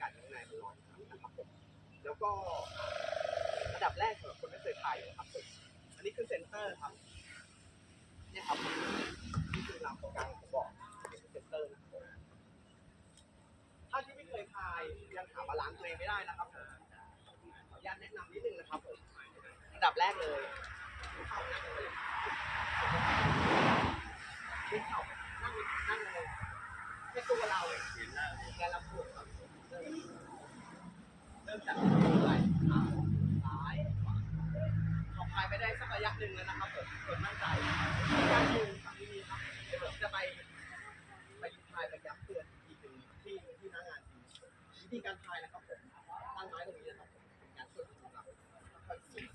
กาศข้างในมันร้อนนะครับผมแล้วก็อันดับแรกสำหรับคนไม่เคยพายนะครับผมอันนี้คือเซนเตอร์ครับเนี่ยครับนี่คือลำตรงกลางของบอกเป็นเซนเตอร์นะครับถ้าที่ไม่เคยพายยังหาบาลานซ์ตัวเองไม่ได้นะครับผมขออนุญาตแนะนำนิดนึงนะครับผมอันดับแรกเลยเข่านั่งเลยขึ้นเข่านั่งนั่งเลยแค่ตัวเราเลยแกลำตัวครับเริ่มเริ่มจากไหลขาซ้ายขวาพอพายไปได้สักระยะหนึ่งแล้วนะครับผมกดมั่นใจการยืนฝั่งนี้ครับเดี๋ยวผมจะไปไปพายไปย้ำเตือนอีกหนึ่งที่ที่หน้างานทีวิธีการพายนะครับผมตั้งไม้ตรงนี้นะครับผมการฝึกของเราค่อยๆฝึก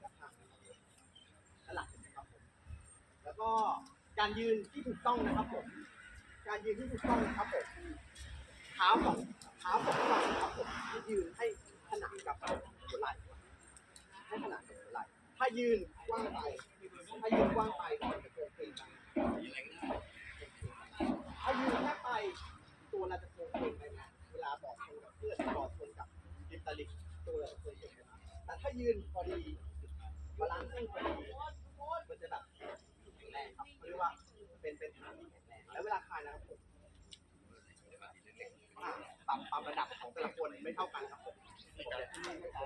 และทางนะครับผมหลักนะครับผมแล้วก็การยืนที่ถูกต้องนะครับผมการยืนที่ถูกต้องนะครับผมเท้าของเท้าของฝั่งนะครับผมที่ยืนให้ขนานกับหัวไหล่ให้ขนานกับหัวไหล่ถ้า ยืนกว้างไปถ้ายืนกว้างไปมันจะโค้งเคงกันถ้ายืนแค่ไปตัวเราจะโค้งเคงไปนะเวลาบอกชนกับเพื่อนบอกชนกับลิตาลิกตัวเราจะโค้งเคงไปนแต่ถ้ายืนพอดีบาลานซ์เส้นพอดีมันจะแบบแข็งแรงครับเขาเรียกว่าเป็นเป็นฐานที่แข็งแรงแล้วเวลาคลายนะครับผมปรับปรับระดับของแต่ละคนไม่เท่ากันครับผม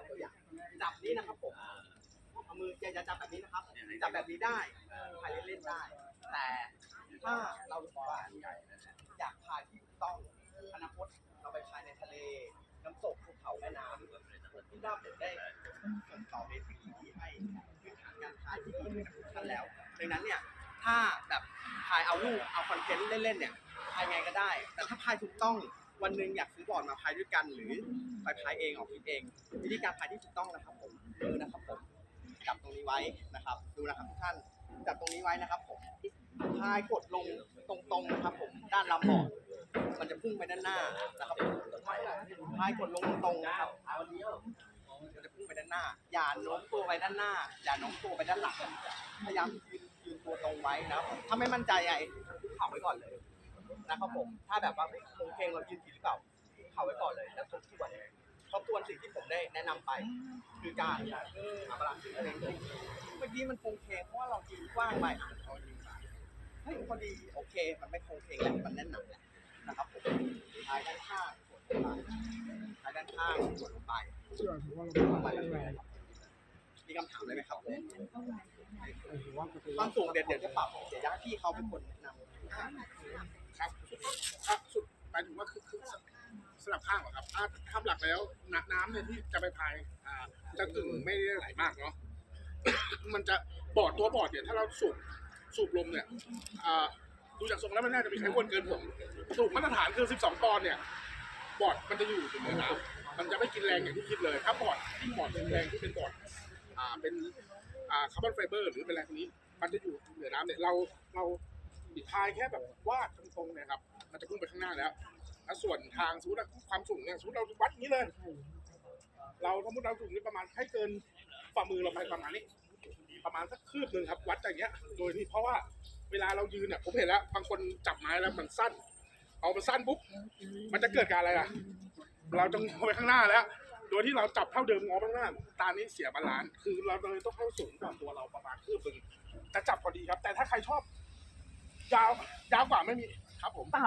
ตัวอย่างจับนี้นะครับผม อามืออย่าอย่าจับแบบนี้นะครับ จับแบบนี้ได้พายเล่นๆได้ แต่ถ้าเรารู้สึกว่าอยากพายที่ถูกต้องอนาคตเราไปพายในทะเล น้ำตกภูเขาแม่น้ำที่ด้าผมได้ส่งต่อเบสิกที่ให้พื้นฐานการพายที่ดีให้กับทุกท่านแล้ว ดังนั้นเนี่ยถ้าแบบพายเอาลูกเอาคอนเทนต์เล่นๆเนี่ยพายไงก็ได้ แต่ถ้าพายถูกต้องวันหนึ่งอยากซื้อบอร์ดมาพายด้วยกัน หรือไปพายเองออกทริปเอง วิธีการพายที่ถูกต้องนะครับผมดูนะครับผม จับตรงนี้ไว้นะครับ ดูนะครับทุกท่านจับตรงนี้ไว้นะครับผมพายกดลงตรงๆนะครับ ผมด้านลำบอดมันจะพุ่งไปด้านหน้านะครับผมพายกดลงตรงนะครับมันจะพุ่งไปด้านหน้า อย่าโน้มตัวไปด้านหน้า อย่าโน้มตัวไปด้านหลังพยายามยืนยืนตัวตรงไว้นะครับถ้าไม่มั่นใจไงเข่าไว้ก่อนเลยนะครับผม ถ้าแบบว่าคงเคงเรายืนผิดหรือเปล่าเข่าไว้ก่อนเลยแล้วท บทวนทบทวนสิ่งที่ผมได้แนะนำไป คือการหาบาลานซ์ที่ตัวเองเลยเมื่อกี้มันคงเคงเพราะว่าเรายืนกว้างไปอะเรายืนไปเฮ้ยพอดีโอเค มันไม่คงเคงแล้วมันแน่นหนาแล้วนะครับผมท้ายด้านข้างกดลงไปท้ายด้านข้างกดลงไปเชื่อถือว่าเราลงไปไม่เลได้ยมีคำถามอะไรไหมครับผมถือว่าประตูความสูงเดี๋ยวเดี๋ยวจะปรับเดี๋ยวจะให้พี่เขาเป็นคนแนะนำครับครับ สุดหมายถึงว่าคือคือ สลับข้างเหรอครับถ้าทำหลักแล้วน้ำน้ำเนี่ยที่จะไปพายอ่าจะกึ่งไม่ได้ไหลมากเนาะ มันจะบอดตัวบอดเนี่ยถ้าเราสูบสูบลมเนี่ยอ่าดูจากทรงแล้วมันน่าจะมีใครอ้วนเกินผมสูบมาตรฐานคือ 12ปอนด์เนี่ย บอดมันจะอยู่ถึงเหนือน้ำมันจะไม่กินแรงอย่างที่คิดเลย ถ้าบอดที่บอดเป็นแรงที่เป็นบอดอ่าเป็นอ่าคาร์บอนไฟเบอร์หรือเป็นอะไรพวกนี้ มันจะอยู่เหนือน้ำเนี่ยเราเราบิดพายแค่แบบวาดตรงๆเนี่ยครับ มันจะพุ่งไปข้างหน้าแล้ว ส่วนทางสมมติว่าความสูงเนี่ยสมมติเราวัดอย่างนี้เลย เราสมมติเราสูงนี่ประมาณให้เกินฝ่ามือเราไปประมาณนี้ ประมาณสักคืบหนึ่งครับ วัดอย่างเงี้ย โดยที่เพราะว่าเวลาเรายืนเนี่ยผมเห็นแล้วบางคนจับไม้แล้วมันสั้น เอามันสั้นปุ๊บมันจะเกิดการอะไรล่ะ เราจะงอไปข้างหน้าแล้ว โดยที่เราจับเท่าเดิมงอไปข้างหน้า ตานี้เสียบาลานซ์คือเราเลยต้องให้าสูงกว่าตัวเราประมาณคืบหนึ่งจะจับพอดีครับ แต่ถ้าใครชอบ ยาวยาวกว่าไม่มีครับผมปล่า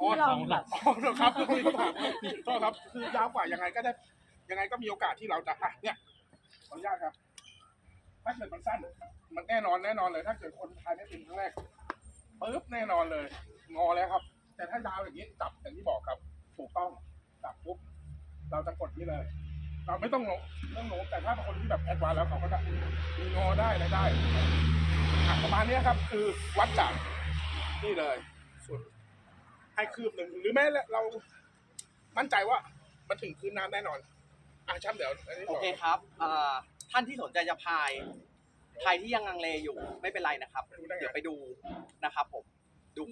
อ๋อที่เราแบบอ๋อเหรอครับต้องถามก็ครับ คือยาวกว่ายังไงก็ได้ ยังไงก็มีโอกาสที่เราจะอะเนี่ยขออนุญาตครับ ถ้าเกิดมันสั้น มันแน่นอนแน่นอนเลย ถ้าเกิดคนทายไม่เป็นครั้งแรกปึ๊บแน่นอนเลย งอแล้วครับ แต่ถ้ายาวอย่างนี้จับอย่างที่บอกครับ ถูกต้องจับปุ๊บเราจะกดนี่เลย เราไม่ต้องโน้มไม่ต้องโน้มแต่ถ้าเป็นคนที่แบบแอดวานซ์แล้วเขาก็จะมีงอได้อะไรได้อะประมาณเนี้ยครับ คือวัดจากนี่เลยส่วน ให้คืบหนึ่งหรือแม้เรา มั่นใจว่ามันถึงพื้นน้ำแน่นอน อะช่ำเดี๋ยวอันนี้โอบอกเคครับเอ่อท่านที่สนใจจะพาย ใครที่ยังลังเลอยู่ไม่เป็นไรนะครับ เดี๋ยวไปดูนะครับผม